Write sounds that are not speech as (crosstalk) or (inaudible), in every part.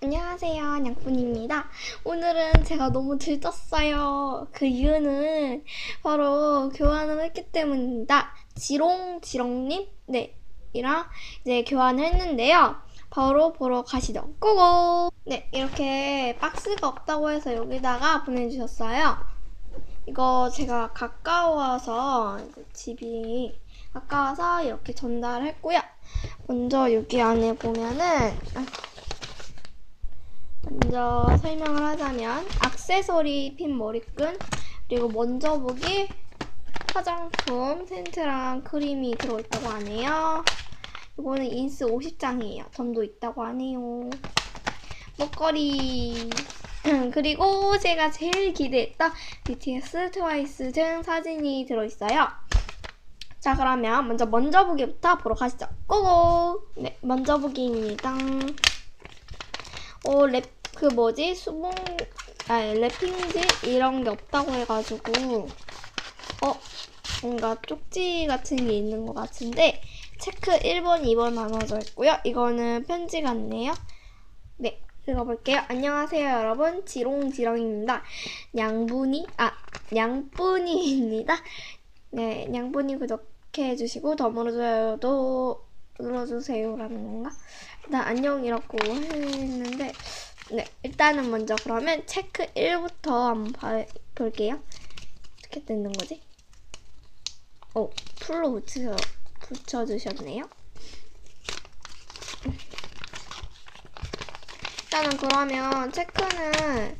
안녕하세요. 양푼입니다. 오늘은 제가 너무 들떴어요. 그 이유는 바로 교환을 했기 때문입니다. 지롱지롱님? 네. 이랑 이제 교환을 했는데요. 바로 보러 가시죠. 고고! 네, 이렇게 박스가 없다고 해서 여기다가 보내주셨어요. 이거 제가 가까워서 집이 가까워서 이렇게 전달했고요. 먼저 여기 안에 보면은 먼저 설명을 하자면 액세서리 핀 머리끈 그리고 먼저 보기 화장품 센트랑 크림이 들어있다고 하네요. 이거는 인스 50장이에요. 점도 있다고 하네요. 목걸이 (clears throat) 그리고 제가 제일 기대했던 BTS, 트와이스 등 사진이 들어있어요. 자 그러면 먼저 먼저 보기부터 보러 가시죠. 고고! 네, 먼저 보기입니다. 어, 랩, 그 뭐지? 수봉, 아니, 랩핑지? 이런 게 없다고 해가지고, 어, 뭔가 쪽지 같은 게 있는 것 같은데, 체크 1번, 2번 나눠져 있고요. 이거는 편지 같네요. 네, 읽어볼게요. 안녕하세요, 여러분. 지롱지롱입니다. 양분이, 아, 양분이입니다. 네, 양분이 구독해주시고, 더 물어줘요도 눌러주세요라는 건가? 일단 안녕이라고 했는데 네 일단은 먼저 그러면 체크 1부터 한번 봐, 볼게요 어떻게 뜯는 거지? 오 풀로 붙여, 붙여주셨네요 일단은 그러면 체크는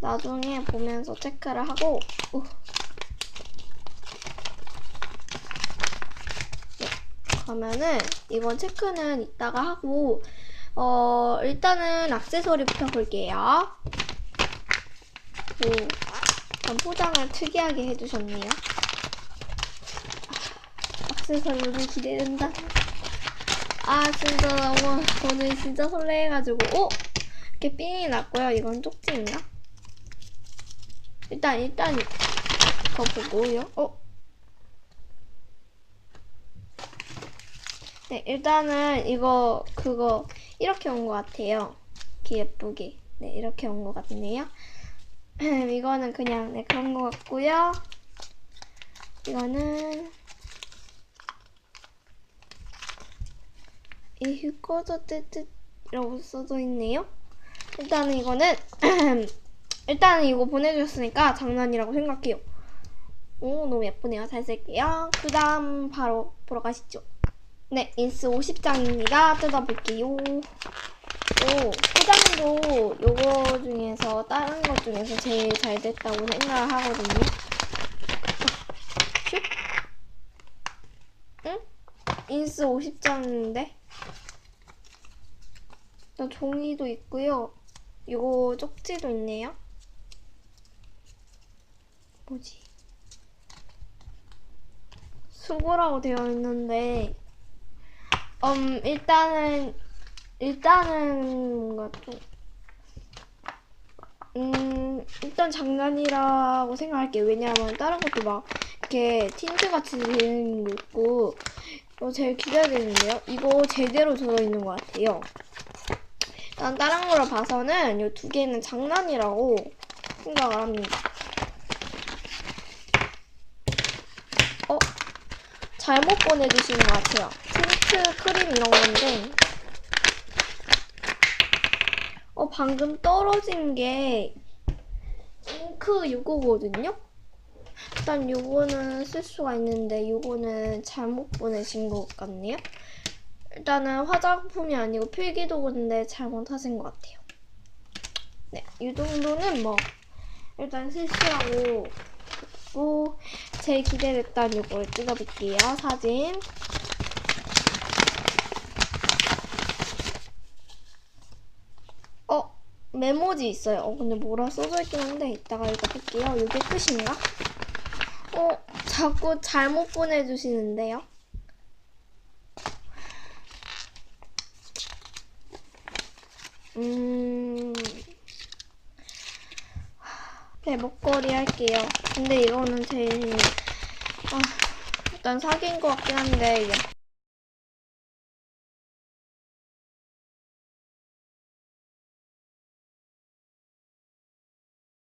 나중에 보면서 체크를 하고 오. 그러면은 이번 체크는 이따가 하고 어 일단은 액세서리부터 볼게요. 오, 전 포장을 특이하게 해주셨네요. 액세서리 오늘 기대된다. 아 진짜 너무 오늘 진짜 설레해가지고 오 이렇게 삥이 났고요. 이건 쪽지인가? 일단 일단 더 보고요. 어? 네, 일단은 이거 그거 이렇게 온 것 같아요. 예쁘게. 네, 이렇게 온 것 같네요. (clears throat) 이거는 그냥 네, 그런 것 같고요. 이거는 이 휴꺼저 뜨뜻이라고 써져 있네요. 일단은 이거는 (clears throat) 일단은 이거 보내주셨으니까 장난이라고 생각해요. 오, 너무 예쁘네요. 잘 쓸게요. 그 다음 바로 보러 가시죠. 네, 인스 50장입니다. 뜯어볼게요. 오, 포장도 요거 중에서 다른 것 중에서 제일 잘 됐다고 생각을 하거든요. 슉? 응? 인스 50장인데? 또 종이도 있고요. 요거 쪽지도 있네요. 뭐지? 수고라고 되어 있는데 음, 일단은, 일단은 뭔가 좀, 음, 일단 장난이라고 생각할게요. 왜냐하면 다른 것도 막, 이렇게 틴트 같이 되는 거 있고, 이거 제일 기대되는데요? 이거 제대로 들어있는 것 같아요. 일단 다른 거를 봐서는 이 두 개는 장난이라고 생각을 합니다. 어? 잘못 보내주시는 것 같아요. 틴트 크림 이런 건데 어 방금 떨어진 게 잉크 요거거든요? 일단 요거는 쓸 수가 있는데 요거는 잘못 보내신 것 같네요? 일단은 화장품이 아니고 필기도구인데 잘못하신 것 같아요. 네, 이 정도는 뭐 일단 실수라고 듣고 제일 기대됐던 요거를 뜯어볼게요. 사진. 어, 메모지 있어요. 어, 근데 뭐라 써져 있긴 한데 이따가 읽어볼게요. 이게 끝인가? 어, 자꾸 잘못 보내주시는데요. 음, 네, 목걸이 할게요. 근데 이거는 제일, 아, 일단 사기인 것 같긴 한데,